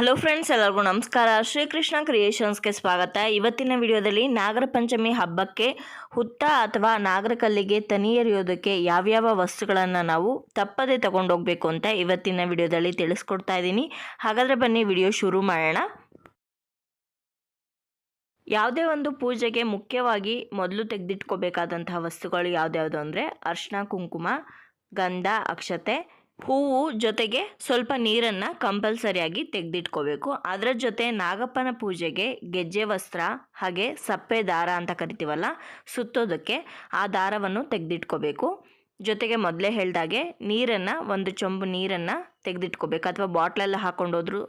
Hello friends ಎಲ್ಲರಿಗೂ ನಮಸ್ಕಾರ. ಶ್ರೀಕೃಷ್ಣ ಕ್ರಿಯೇಷನ್ಸ್ಗೆ ಸ್ವಾಗತ. ಇವತ್ತಿನ ವಿಡಿಯೋದಲ್ಲಿ ನಾಗರ ಪಂಚಮಿ ಹಬ್ಬಕ್ಕೆ ಹುತ್ತ ಅಥವಾ ನಾಗರಕಲ್ಲಿಗೆ ತನಿ ಎರೆಯೋದಕ್ಕೆ ಯಾವ್ಯಾವ ವಸ್ತುಗಳನ್ನು ನಾವು ತಪ್ಪದೇ ತಗೊಂಡೋಗ್ಬೇಕು ಅಂತ ಇವತ್ತಿನ ವಿಡಿಯೋದಲ್ಲಿ ತಿಳಿಸ್ಕೊಡ್ತಾ ಇದ್ದೀನಿ. ಹಾಗಾದರೆ ಬನ್ನಿ, ವಿಡಿಯೋ ಶುರು ಮಾಡೋಣ. ಯಾವುದೇ ಒಂದು ಪೂಜೆಗೆ ಮುಖ್ಯವಾಗಿ ಮೊದಲು ತೆಗೆದಿಟ್ಕೋಬೇಕಾದಂತಹ ವಸ್ತುಗಳು ಯಾವುದ್ಯಾವುದು ಅಂದರೆ ಅರ್ಶಿನ ಕುಂಕುಮ, ಗಂಧ, ಅಕ್ಷತೆ ಹೂವು ಜೊತೆಗೆ ಸ್ವಲ್ಪ ನೀರನ್ನು ಕಂಪಲ್ಸರಿಯಾಗಿ ತೆಗೆದಿಟ್ಕೋಬೇಕು. ಅದರ ಜೊತೆ ನಾಗಪ್ಪನ ಪೂಜೆಗೆ ಗೆಜ್ಜೆ ವಸ್ತ್ರ ಹಾಗೆ ಸಪ್ಪೆ ದಾರ ಅಂತ ಕರಿತೀವಲ್ಲ, ಸುತ್ತೋದಕ್ಕೆ ಆ ದಾರವನ್ನು ತೆಗೆದಿಟ್ಕೋಬೇಕು. ಜೊತೆಗೆ ಮೊದಲೇ ಹೇಳಿದಾಗೆ ನೀರನ್ನು, ಒಂದು ಚೊಂಬು ನೀರನ್ನು ತೆಗೆದಿಟ್ಕೋಬೇಕು. ಅಥವಾ ಬಾಟ್ಲೆಲ್ಲ ಹಾಕ್ಕೊಂಡೋದ್ರೂ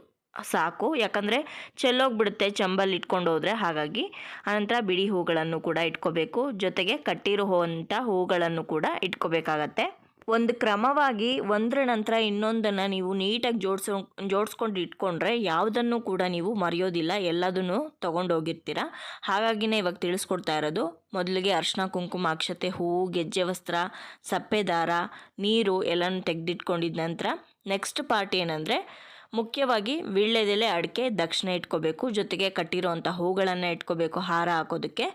ಸಾಕು. ಯಾಕಂದರೆ ಚೆಲ್ಲೋಗ್ಬಿಡುತ್ತೆ ಚಂಬಲ್ಲಿ ಇಟ್ಕೊಂಡು ಹೋದರೆ ಹಾಗಾಗಿ. ಆನಂತರ ಬಿಡಿ ಹೂಗಳನ್ನು ಕೂಡ ಇಟ್ಕೋಬೇಕು. ಜೊತೆಗೆ ಕಟ್ಟಿರೋ ಅಂಥ ಹೂಗಳನ್ನು ಕೂಡ ಇಟ್ಕೋಬೇಕಾಗತ್ತೆ. ಒಂದು ಕ್ರಮವಾಗಿ ಒಂದರ ನಂತರ ಇನ್ನೊಂದನ್ನು ನೀವು ನೀಟಾಗಿ ಜೋಡಿಸೋ, ಜೋಡಿಸ್ಕೊಂಡು ಇಟ್ಕೊಂಡ್ರೆ ಯಾವುದನ್ನು ಕೂಡ ನೀವು ಮರೆಯೋದಿಲ್ಲ, ಎಲ್ಲದನ್ನು ತೊಗೊಂಡೋಗಿರ್ತೀರ. ಹಾಗಾಗಿನೇ ಇವಾಗ ತಿಳಿಸ್ಕೊಡ್ತಾ ಇರೋದು, ಮೊದಲಿಗೆ ಅರ್ಶಿನ ಕುಂಕುಮ, ಅಕ್ಷತೆ ಹೂವು ಗೆಜ್ಜೆ ವಸ್ತ್ರ, ಸಪ್ಪೆ ದಾರ, ನೀರು ಎಲ್ಲನೂ ತೆಗೆದಿಟ್ಕೊಂಡಿದ್ದ ನಂತರ ನೆಕ್ಸ್ಟ್ ಪಾರ್ಟ್ ಏನಂದರೆ ಮುಖ್ಯವಾಗಿ ವೀಳ್ಯದೆಲೆ ಅಡಿಕೆ ದಕ್ಷಿಣ ಇಟ್ಕೋಬೇಕು, ಜೊತೆಗೆ ಕಟ್ಟಿರೋವಂಥ ಹೂಗಳನ್ನು ಇಟ್ಕೋಬೇಕು, ಹಾರ ಹಾಕೋದಕ್ಕೆ.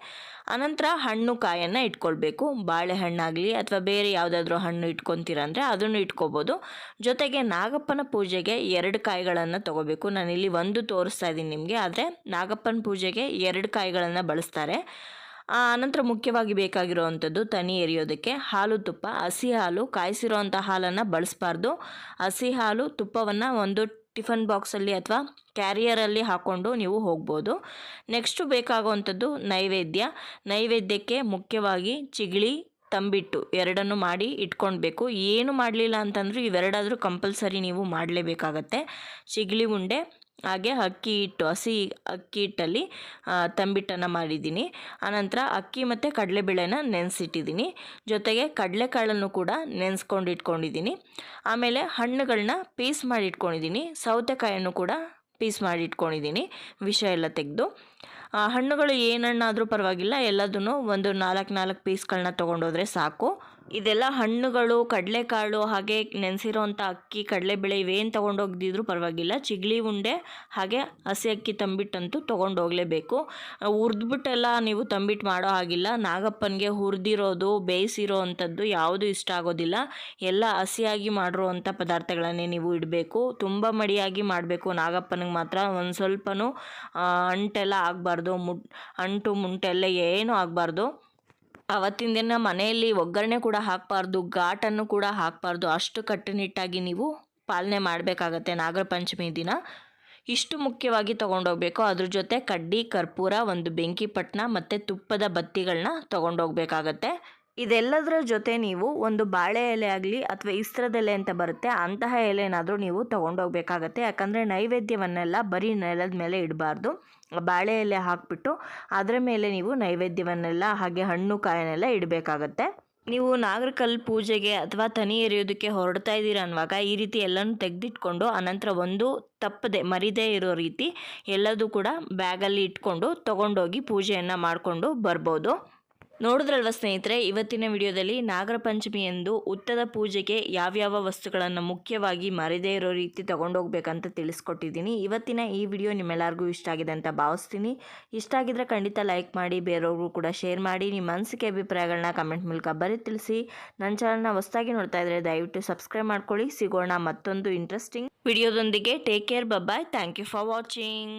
ಅನಂತರ ಹಣ್ಣು ಕಾಯನ್ನು ಇಟ್ಕೊಳ್ಬೇಕು. ಬಾಳೆಹಣ್ಣಾಗಲಿ ಅಥವಾ ಬೇರೆ ಯಾವುದಾದ್ರೂ ಹಣ್ಣು ಇಟ್ಕೊತೀರ ಅಂದರೆ ಅದನ್ನು ಇಟ್ಕೋಬೋದು. ಜೊತೆಗೆ ನಾಗಪ್ಪನ ಪೂಜೆಗೆ ಎರಡು ಕಾಯಿಗಳನ್ನು ತೊಗೋಬೇಕು. ನಾನಿಲ್ಲಿ ಒಂದು ತೋರಿಸ್ತಾ ಇದ್ದೀನಿ ನಿಮಗೆ, ಆದರೆ ನಾಗಪ್ಪನ ಪೂಜೆಗೆ ಎರಡು ಕಾಯಿಗಳನ್ನು ಬಳಸ್ತಾರೆ. ಆನಂತರ ಮುಖ್ಯವಾಗಿ ಬೇಕಾಗಿರುವಂಥದ್ದು ತನಿ ಎರಿಯೋದಕ್ಕೆ ಹಾಲು ತುಪ್ಪ. ಹಸಿ ಹಾಲು, ಕಾಯಿಸಿರೋವಂಥ ಹಾಲನ್ನು ಬಳಸಬಾರ್ದು. ಹಸಿ ಹಾಲು, ತುಪ್ಪವನ್ನು ಒಂದು ಟಿಫನ್ ಬಾಕ್ಸಲ್ಲಿ ಅಥವಾ ಕ್ಯಾರಿಯರಲ್ಲಿ ಹಾಕ್ಕೊಂಡು ನೀವು ಹೋಗ್ಬೋದು. ನೆಕ್ಸ್ಟು ಬೇಕಾಗುವಂಥದ್ದು ನೈವೇದ್ಯ. ನೈವೇದ್ಯಕ್ಕೆ ಮುಖ್ಯವಾಗಿ ಚಿಗಳಿ, ತಂಬಿಟ್ಟು ಎರಡನ್ನು ಮಾಡಿ ಇಟ್ಕೊಳ್ಬೇಕು. ಏನು ಮಾಡಲಿಲ್ಲ ಅಂತಂದರೂ ಇವೆರಡಾದರೂ ಕಂಪಲ್ಸರಿ ನೀವು ಮಾಡಲೇಬೇಕಾಗತ್ತೆ. ಚಿಗಳಿ ಉಂಡೆ ಹಾಗೆ ಅಕ್ಕಿ ಹಿಟ್ಟು, ಹಸಿ ಅಕ್ಕಿ ಹಿಟ್ಟಲ್ಲಿ ತಂಬಿಟ್ಟನ್ನು ಮಾಡಿದ್ದೀನಿ. ಆನಂತರ ಅಕ್ಕಿ ಮತ್ತು ಕಡಲೆಬೇಳೆನ ನೆನೆಸಿಟ್ಟಿದ್ದೀನಿ. ಜೊತೆಗೆ ಕಡಲೆಕಾಳನ್ನು ಕೂಡ ನೆನೆಸ್ಕೊಂಡು ಇಟ್ಕೊಂಡಿದ್ದೀನಿ. ಆಮೇಲೆ ಹಣ್ಣುಗಳನ್ನ ಪೀಸ್ ಮಾಡಿ ಇಟ್ಕೊಂಡಿದ್ದೀನಿ ಸೌತೆಕಾಯನ್ನು ಕೂಡ ಪೀಸ್ ಮಾಡಿ ಇಟ್ಕೊಂಡಿದ್ದೀನಿ ವಿಷ ಎಲ್ಲ ತೆಗೆದು. ಹಣ್ಣುಗಳು ಏನಣ್ಣಾದರೂ ಪರವಾಗಿಲ್ಲ. ಎಲ್ಲದನ್ನು ಒಂದು ನಾಲ್ಕು ನಾಲ್ಕು ಪೀಸ್ಗಳನ್ನ ತೊಗೊಂಡೋದ್ರೆ ಸಾಕು. ಇದೆಲ್ಲ ಹಣ್ಣುಗಳು, ಕಡಲೆಕಾಳು, ಹಾಗೆ ನೆನೆಸಿರೋಂಥ ಅಕ್ಕಿ, ಕಡಲೆಬೇಳೆ ಇವೇನು ತೊಗೊಂಡೋಗ್ದಿದ್ರು ಪರವಾಗಿಲ್ಲ. ಚಿಗ್ಲಿ ಉಂಡೆ, ಹಾಗೆ ಹಸಿ ಅಕ್ಕಿ ತಂಬಿಟ್ಟಂತೂ ತೊಗೊಂಡೋಗಲೇಬೇಕು. ಹುರಿದ್ಬಿಟ್ಟೆಲ್ಲ ನೀವು ತಂಬಿಟ್ಟು ಮಾಡೋ ಹಾಗಿಲ್ಲ. ನಾಗಪ್ಪನಿಗೆ ಹುರಿದಿರೋದು, ಬೇಯಿಸಿರೋ ಅಂಥದ್ದು ಯಾವುದು ಇಷ್ಟ ಆಗೋದಿಲ್ಲ. ಎಲ್ಲ ಹಸಿಯಾಗಿ ಮಾಡಿರುವಂಥ ಪದಾರ್ಥಗಳನ್ನೇ ನೀವು ಇಡಬೇಕು. ತುಂಬ ಮಡಿಯಾಗಿ ಮಾಡಬೇಕು. ನಾಗಪ್ಪನಿಗೆ ಮಾತ್ರ ಒಂದು ಸ್ವಲ್ಪನೂ ಅಂಟೆಲ್ಲ ಆಗಬಾರ್ದು. ಮುಟ್ ಅಂಟು, ಮುಂಟೆಲ್ಲ ಏನೂ ಆಗಬಾರ್ದು. ಅವತ್ತಿನ ದಿನ ಮನೆಯಲ್ಲಿ ಒಗ್ಗರಣೆ ಕೂಡ ಹಾಕಬಾರ್ದು, ಘಾಟನ್ನು ಕೂಡ ಹಾಕಬಾರ್ದು. ಅಷ್ಟು ಕಟ್ಟುನಿಟ್ಟಾಗಿ ನೀವು ಪಾಲನೆ ಮಾಡಬೇಕಾಗತ್ತೆ ನಾಗರ ಪಂಚಮಿ ದಿನ. ಇಷ್ಟು ಮುಖ್ಯವಾಗಿ ತೊಗೊಂಡೋಗ್ಬೇಕು. ಅದ್ರ ಜೊತೆ ಕಡ್ಡಿ, ಕರ್ಪೂರ, ಒಂದು ಬೆಂಕಿ ಪಟ್ಟಣ ಮತ್ತು ತುಪ್ಪದ ಬತ್ತಿಗಳನ್ನ ತೊಗೊಂಡೋಗ್ಬೇಕಾಗತ್ತೆ. ಇದೆಲ್ಲದರ ಜೊತೆ ನೀವು ಒಂದು ಬಾಳೆ ಎಲೆ ಆಗಲಿ ಅಥವಾ ಇಸ್ತ್ರದೆಲೆ ಅಂತ ಬರುತ್ತೆ, ಅಂತಹ ಎಲೆನಾದರೂ ನೀವು ತೊಗೊಂಡೋಗ್ಬೇಕಾಗತ್ತೆ. ಯಾಕಂದರೆ ನೈವೇದ್ಯವನ್ನೆಲ್ಲ ಬರೀ ನೆಲದ ಮೇಲೆ ಇಡಬಾರ್ದು. ಬಾಳೆ ಎಲೆ ಹಾಕಿಬಿಟ್ಟು ಅದರ ಮೇಲೆ ನೀವು ನೈವೇದ್ಯವನ್ನೆಲ್ಲ, ಹಾಗೆ ಹಣ್ಣು ಕಾಯನ್ನೆಲ್ಲ ಇಡಬೇಕಾಗತ್ತೆ. ನೀವು ನಾಗರಕಲ್ ಪೂಜೆಗೆ ಅಥವಾ ತನಿ ಎರೆಯೋದಕ್ಕೆ ಹೊರಡ್ತಾ ಇದ್ದೀರ ಅನ್ನುವಾಗ ಈ ರೀತಿ ಎಲ್ಲನೂ ತೆಗೆದಿಟ್ಕೊಂಡು ಅನಂತರ ಒಂದು ತಪ್ಪದೆ ಮರಿದೇ ಇರೋ ರೀತಿ ಎಲ್ಲದೂ ಕೂಡ ಬ್ಯಾಗಲ್ಲಿ ಇಟ್ಕೊಂಡು ತೊಗೊಂಡೋಗಿ ಪೂಜೆಯನ್ನು ಮಾಡಿಕೊಂಡು ಬರ್ಬೋದು. ನೋಡಿದ್ರಲ್ವ ಸ್ನೇಹಿತರೆ, ಇವತ್ತಿನ ವಿಡಿಯೋದಲ್ಲಿ ನಾಗರ ಪಂಚಮಿ ಎಂದು ಉತ್ತದ ಪೂಜೆಗೆ ಯಾವ್ಯಾವ ವಸ್ತುಗಳನ್ನು ಮುಖ್ಯವಾಗಿ ಮರೆದೇ ಇರೋ ರೀತಿ ತೊಗೊಂಡೋಗ್ಬೇಕಂತ ತಿಳಿಸ್ಕೊಟ್ಟಿದ್ದೀನಿ. ಇವತ್ತಿನ ಈ ವಿಡಿಯೋ ನಿಮ್ಮೆಲ್ಲರಿಗೂ ಇಷ್ಟ ಆಗಿದೆ ಅಂತ ಭಾವಿಸ್ತೀನಿ. ಇಷ್ಟ ಆಗಿದ್ರೆ ಖಂಡಿತ ಲೈಕ್ ಮಾಡಿ, ಬೇರೆಯವ್ರಿಗೂ ಕೂಡ ಶೇರ್ ಮಾಡಿ, ನಿಮ್ಮ ಅನಿಸಿಕೆ ಅಭಿಪ್ರಾಯಗಳನ್ನ ಕಮೆಂಟ್ ಮೂಲಕ ಬರೀ ತಿಳಿಸಿ. ನನ್ನ ಚಾನಲ್ನ ಹೊಸದಾಗಿ ನೋಡ್ತಾ ಇದ್ದರೆ ದಯವಿಟ್ಟು ಸಬ್ಸ್ಕ್ರೈಬ್ ಮಾಡ್ಕೊಳ್ಳಿ. ಸಿಗೋಣ ಮತ್ತೊಂದು interesting ವಿಡಿಯೋದೊಂದಿಗೆ. Take care bye bye thank you for watching